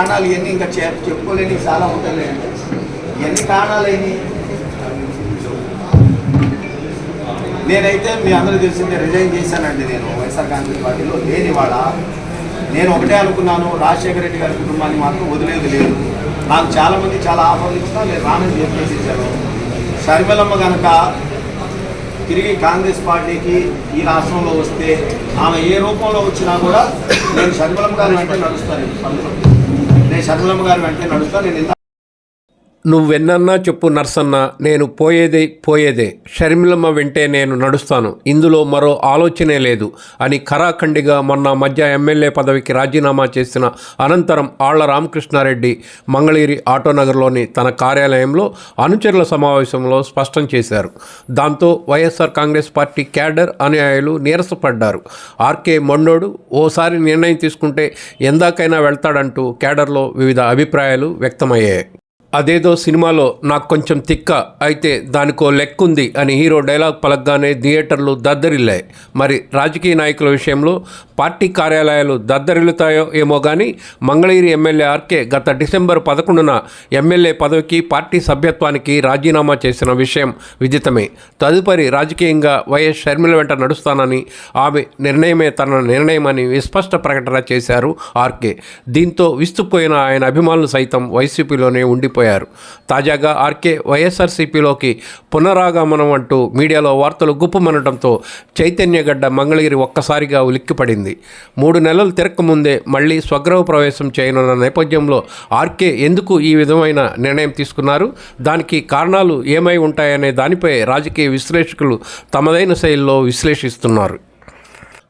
కారణాలు ఇవన్నీ ఇంకా చె- చెప్పుకోలేని చాలా ఉంటాయి. ఎన్ని కారణాలేని నేనైతే మీ అందరూ తెలిసిందే రిజైన్ చేశానండి నేను వైఎస్ఆర్ కాంగ్రెస్ పార్టీలో. లేని నేను ఒకటే అనుకున్నాను రాజశేఖర రెడ్డి గారి కుటుంబాన్ని మాత్రం వదిలేదు లేదు. నాకు చాలామంది చాలా ఆఫర్లు ఇచ్చినా నేను రానని చెప్పేసి ఇచ్చాను షర్మిలమ్మ కనుక తిరిగి కాంగ్రెస్ పార్టీకి ఈ రాష్ట్రంలో వస్తే ఆమె ఏ రూపంలో వచ్చినా కూడా నేను షర్మిలమ్మ గారి వెంటే నడుస్తాను. నేను షర్మిలమ్మ గారి వెంటే నడుస్తాను నేను నువ్వెన్నన్నా చెప్పు నర్సన్న నేను పోయేదే పోయేదే. షర్మిలమ్మ వెంటే నేను నడుస్తాను. ఇందులో మరో ఆలోచనే లేదు అని ఖరాఖండిగా మొన్న మధ్య ఎమ్మెల్యే పదవికి రాజీనామా చేసిన అనంతరం ఆళ్ళ రామకృష్ణారెడ్డి మంగళగిరి ఆటోనగర్లోని తన కార్యాలయంలో అనుచరుల సమావేశంలో స్పష్టం చేశారు. దాంతో వైఎస్ఆర్ కాంగ్రెస్ పార్టీ క్యాడర్ అనుయాయులు నీరసపడ్డారు. ఆర్కే మొండోడు ఓసారి నిర్ణయం తీసుకుంటే ఎందాకైనా వెళ్తాడంటూ క్యాడర్లో వివిధ అభిప్రాయాలు వ్యక్తమయ్యాయి. అదేదో సినిమాలో నాకు కొంచెం తిక్క అయితే దానికో లెక్కుంది అని హీరో డైలాగ్ పలకగానే థియేటర్లు దద్దరిల్లాయి. మరి రాజకీయ నాయకుల విషయంలో పార్టీ కార్యాలయాలు దద్దరిల్లుతాయో ఏమో కానీ మంగళగిరి ఎమ్మెల్యే ఆర్కే గత డిసెంబర్ పదకొండున ఎమ్మెల్యే పదవికి పార్టీ సభ్యత్వానికి రాజీనామా చేసిన విషయం విదితమే. తదుపరి రాజకీయంగా వైఎస్ షర్మిల వెంట నడుస్తానని ఆమె నిర్ణయమే తన నిర్ణయమని విస్పష్ట ప్రకటన చేశారు ఆర్కే. దీంతో విస్తుపోయిన ఆయన అభిమానులు సైతం వైసీపీలోనే ఉండిపోయారు. తాజాగా ఆర్కే వైఎస్ఆర్సీపీలోకి పునరాగమనం అంటూ మీడియాలో వార్తలు గుప్పమనడంతో చైతన్యగడ్డ మంగళగిరి ఒక్కసారిగా ఉలిక్కిపడింది. మూడు నెలలు తిరక్కముందే మళ్ళీ స్వగృహ ప్రవేశం చేయనున్న నేపథ్యంలో ఆర్కే ఎందుకు ఈ విధమైన నిర్ణయం తీసుకున్నారు? దానికి కారణాలు ఏమై ఉంటాయనే దానిపై రాజకీయ విశ్లేషకులు తమదైన శైలిలో విశ్లేషిస్తున్నారు.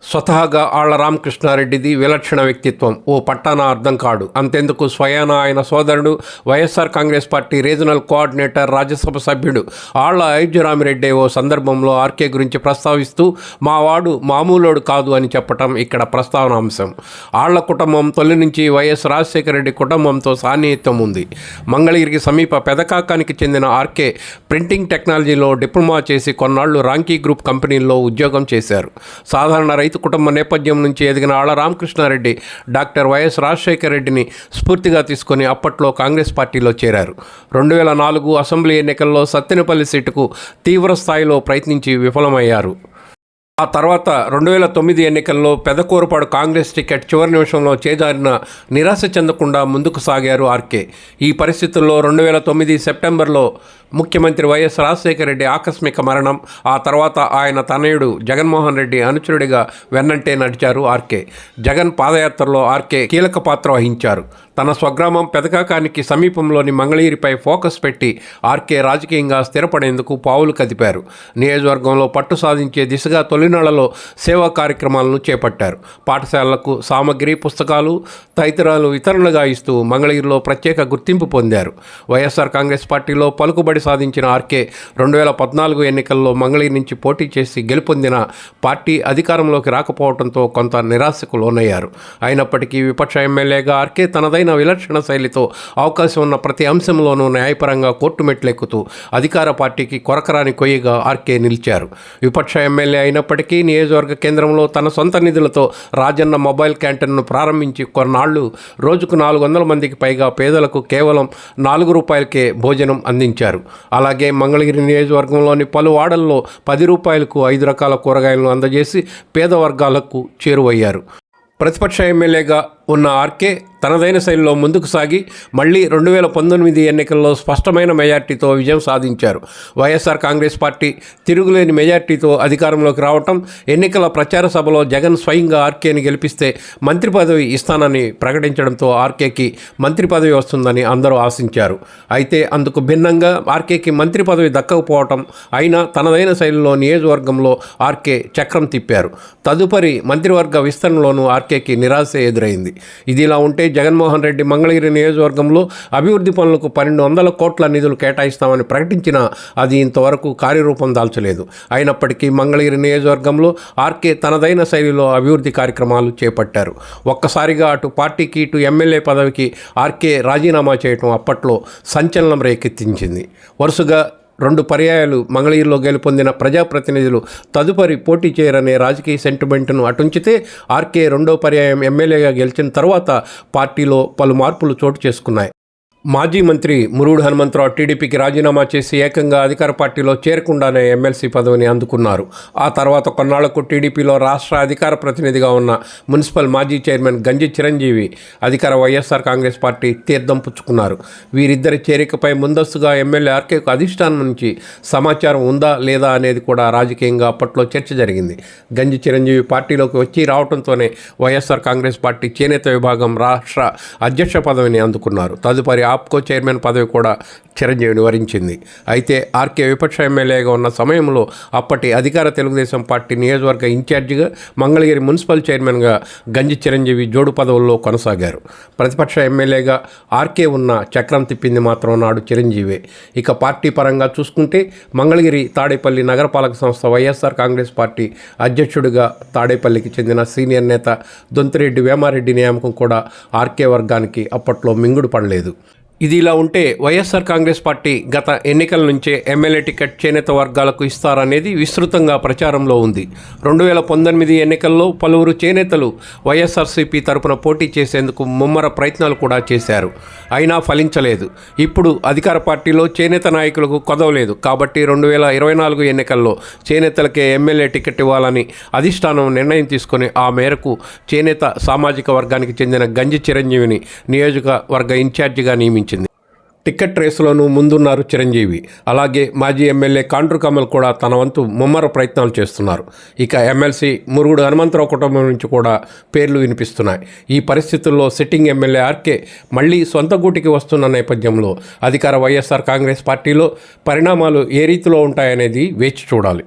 స్వతహాగా ఆళ్ళ రామకృష్ణారెడ్డిది విలక్షణ వ్యక్తిత్వం. ఓ పట్టాన అర్థం కాడు. అంతెందుకు స్వయాన ఆయన సోదరుడు YSR Congress party regional coordinator Rajya Sabha సభ్యుడు. ఆళ్ళ అయోధ్యరామిరెడ్డి ఓ సందర్భంలో ఆర్కే గురించి ప్రస్తావిస్తూ మా వాడు మామూలోడు కాదు అని చెప్పటం ఇక్కడ ప్రస్తావనాంశం ఆళ్ళ కుటుంబం తొలి నుంచి వైఎస్ రాజశేఖర రెడ్డి కుటుంబంతో సాన్నిహిత్యం ఉంది. మంగళగిరికి సమీప పెదకాకానికి చెందిన ఆర్కే ప్రింటింగ్ టెక్నాలజీలో డిప్లొమా చేసి కొన్నాళ్ళు రాంకీ గ్రూప్ కంపెనీల్లో ఉద్యోగం చేశారు. సాధారణ రైతు కుటుంబ నేపథ్యం నుంచి ఎదిగిన ఆళ్ళ రామకృష్ణారెడ్డి డాక్టర్ వైఎస్ రాజశేఖర రెడ్డిని స్ఫూర్తిగా తీసుకొని అప్పట్లో కాంగ్రెస్ పార్టీలో చేరారు. రెండు వేల నాలుగు అసెంబ్లీ ఎన్నికల్లో సత్తెనపల్లి సీటుకు తీవ్ర స్థాయిలో ప్రయత్నించి విఫలమయ్యారు. ఆ తర్వాత రెండు వేల తొమ్మిది ఎన్నికల్లో పెదకూరపాడు కాంగ్రెస్ టికెట్ చివరి నిమిషంలో చేజారిన నిరాశ చెందకుండా ముందుకు సాగారు ఆర్కే. ఈ పరిస్థితుల్లో రెండు వేల తొమ్మిది సెప్టెంబర్లో ముఖ్యమంత్రి వైఎస్ రాజశేఖర రెడ్డి ఆకస్మిక మరణం ఆ తర్వాత ఆయన తనయుడు జగన్మోహన్ రెడ్డి అనుచరుడిగా వెన్నంటే నడిచారు ఆర్కే. జగన్ పాదయాత్రలో ఆర్కే కీలక పాత్ర వహించారు. తన స్వగ్రామం పెదకాకానికి సమీపంలోని మంగళగిరిపై ఫోకస్ పెట్టి ఆర్కే రాజకీయంగా స్థిరపడేందుకు పావులు కదిపారు. నియోజకవర్గంలో పట్టు సాధించే దిశగా తొలినాళ్ళలో సేవా కార్యక్రమాలను చేపట్టారు. పాఠశాలలకు సామగ్రి పుస్తకాలు తదితరాలు వితరణగా ఇస్తూ మంగళగిరిలో ప్రత్యేక గుర్తింపు పొందారు. వైఎస్ఆర్ కాంగ్రెస్ పార్టీలో పలుకుబడి సాధించిన ఆర్కే రెండు వేల పద్నాలుగు ఎన్నికల్లో మంగళగిరి నుంచి పోటీ చేసి గెలుపొందిన పార్టీ అధికారంలోకి రాకపోవడంతో కొంత నిరాశకు లోనయ్యారు. అయినప్పటికీ విపక్ష ఎమ్మెల్యేగా ఆర్కే తనదైన విలక్షణ శైలితో అవకాశం ఉన్న ప్రతి అంశంలోనూ న్యాయపరంగా కోర్టు మెట్లెక్కుతూ అధికార పార్టీకి కొరకరాని కొయ్యగా ఆర్కే నిలిచారు. విపక్ష ఎమ్మెల్యే అయినప్పటికీ నియోజకవర్గ కేంద్రంలో తన సొంత నిధులతో రాజన్న మొబైల్ క్యాంటీన్ను ప్రారంభించి కొన్నాళ్ళు రోజుకు నాలుగు వందల మందికి పైగా పేదలకు కేవలం నాలుగు రూపాయలకే భోజనం అందించారు. అలాగే మంగళగిరి నియోజకవర్గంలోని పలు వాడల్లో పది రూపాయలకు ఐదు రకాల కూరగాయలను అందజేసి పేద వర్గాలకు చేరువయ్యారు. ప్రతిపక్ష ఎమ్మెల్యేగా ఉన్న ఆర్కే తనదైన శైలిలో ముందుకు సాగి మళ్ళీ రెండు వేల పంతొమ్మిది ఎన్నికల్లో స్పష్టమైన మెజార్టీతో విజయం సాధించారు. వైఎస్ఆర్ కాంగ్రెస్ పార్టీ తిరుగులేని మెజార్టీతో అధికారంలోకి రావటం ఎన్నికల ప్రచార సభలో జగన్ స్వయంగా ఆర్కేని గెలిపిస్తే మంత్రి పదవి ఇస్తానని ప్రకటించడంతో ఆర్కేకి మంత్రి పదవి వస్తుందని అందరూ ఆశించారు. అయితే అందుకు భిన్నంగా ఆర్కేకి మంత్రి పదవి దక్కకపోవటం అయినా తనదైన శైలిలో నియోజకవర్గంలో ఆర్కే చక్రం తిప్పారు. తదుపరి మంత్రివర్గ విస్తరణలోనూ ఆర్కేకి నిరాశ ఎదురైంది. ఇదిలా ఉంటే జగన్మోహన్ రెడ్డి మంగళగిరి నియోజకవర్గంలో అభివృద్ధి పనులకు పన్నెండు వందల కోట్ల నిధులు కేటాయిస్తామని ప్రకటించినా అది ఇంతవరకు కార్యరూపం దాల్చలేదు. అయినప్పటికీ మంగళగిరి నియోజకవర్గంలో ఆర్కే తనదైన శైలిలో అభివృద్ధి కార్యక్రమాలు చేపట్టారు. ఒక్కసారిగా అటు పార్టీకి ఇటు ఎమ్మెల్యే పదవికి ఆర్కే రాజీనామా చేయటం అప్పట్లో సంచలనం రేకెత్తించింది. వరుసగా రెండు పర్యాయాలు మంగళగిరిలో గెలుపొందిన ప్రజాప్రతినిధులు తదుపరి పోటీ చేయరనే రాజకీయ సెంటిమెంట్ను అటుంచితే ఆర్కే రెండో పర్యాయం ఎమ్మెల్యేగా గెలిచిన తర్వాత పార్టీలో పలు మార్పులు చోటు చేసుకున్నాయి. మాజీ మంత్రి మురుడు హనుమంతరావు టీడీపీకి రాజీనామా చేసి ఏకంగా అధికార పార్టీలో చేరకుండానే ఎమ్మెల్సీ పదవిని అందుకున్నారు. ఆ తర్వాత కొన్నాళ్ళకు టీడీపీలో రాష్ట్ర అధికార ప్రతినిధిగా ఉన్న మున్సిపల్ మాజీ చైర్మన్ గంజి చిరంజీవి అధికార వైఎస్ఆర్ కాంగ్రెస్ పార్టీ తీర్థం పుచ్చుకున్నారు. వీరిద్దరి చేరికపై ముందస్తుగా ఎమ్మెల్యే ఆర్కేకు అధిష్టానం నుంచి సమాచారం ఉందా లేదా అనేది కూడా రాజకీయంగా అప్పట్లో చర్చ జరిగింది. గంజి చిరంజీవి పార్టీలోకి వచ్చి రావడంతోనే వైఎస్ఆర్ కాంగ్రెస్ పార్టీ చేనేత విభాగం రాష్ట్ర అధ్యక్ష పదవిని అందుకున్నారు. తదుపరి ఆప్కో చైర్మన్ పదవి కూడా చిరంజీవిని వరించింది అయితే ఆర్కే విపక్ష ఎమ్మెల్యేగా ఉన్న సమయంలో అప్పటి అధికార తెలుగుదేశం పార్టీ నియోజకవర్గ ఇన్ఛార్జిగా మంగళగిరి మున్సిపల్ చైర్మన్గా గంజి చిరంజీవి జోడు పదవుల్లో కొనసాగారు. ప్రతిపక్ష ఎమ్మెల్యేగా ఆర్కే ఉన్న చక్రం తిప్పింది మాత్రం నాడు చిరంజీవే. ఇక పార్టీ పరంగా చూసుకుంటే మంగళగిరి తాడేపల్లి నగరపాలక సంస్థ వైఎస్ఆర్ కాంగ్రెస్ పార్టీ అధ్యక్షుడిగా తాడేపల్లికి చెందిన సీనియర్ నేత దొంతిరెడ్డి వేమారెడ్డి నియామకం కూడా ఆర్కే వర్గానికి అప్పట్లో మింగుడు పడలేదు. ఇది ఇలా ఉంటే వైఎస్ఆర్ కాంగ్రెస్ పార్టీ గత ఎన్నికల నుంచే ఎమ్మెల్యే టికెట్ చేనేత వర్గాలకు ఇస్తారనేది విస్తృతంగా ప్రచారంలో ఉంది. రెండు వేల పంతొమ్మిది ఎన్నికల్లో పలువురు చేనేతలు వైఎస్ఆర్సీపీ తరపున పోటీ చేసేందుకు ముమ్మర ప్రయత్నాలు కూడా చేశారు. అయినా ఫలించలేదు. ఇప్పుడు అధికార పార్టీలో చేనేత నాయకులకు కొదవలేదు. కాబట్టి రెండు వేల ఇరవై నాలుగు ఎన్నికల్లో చేనేతలకే ఎమ్మెల్యే టికెట్ ఇవ్వాలని అధిష్టానం నిర్ణయం తీసుకుని ఆ మేరకు చేనేత సామాజిక వర్గానికి చెందిన గంజి చిరంజీవిని నియోజకవర్గ ఇన్ఛార్జిగా నియమించారు. టికెట్ రేసులోనూ ముందున్నారు చిరంజీవి. అలాగే మాజీ ఎమ్మెల్యే కాండ్రు కమల్ కూడా తన వంతు ముమ్మర ప్రయత్నాలు చేస్తున్నారు. ఇక ఎమ్మెల్సీ మురుగుడు హనుమంతరావు కుటుంబం నుంచి కూడా పేర్లు వినిపిస్తున్నాయి. ఈ పరిస్థితుల్లో సిట్టింగ్ ఎమ్మెల్యే ఆర్కే మళ్ళీ సొంత గూటికి వస్తున్న నేపథ్యంలో అధికార వైఎస్ఆర్ కాంగ్రెస్ పార్టీలో పరిణామాలు ఏ రీతిలో ఉంటాయనేది వేచి చూడాలి.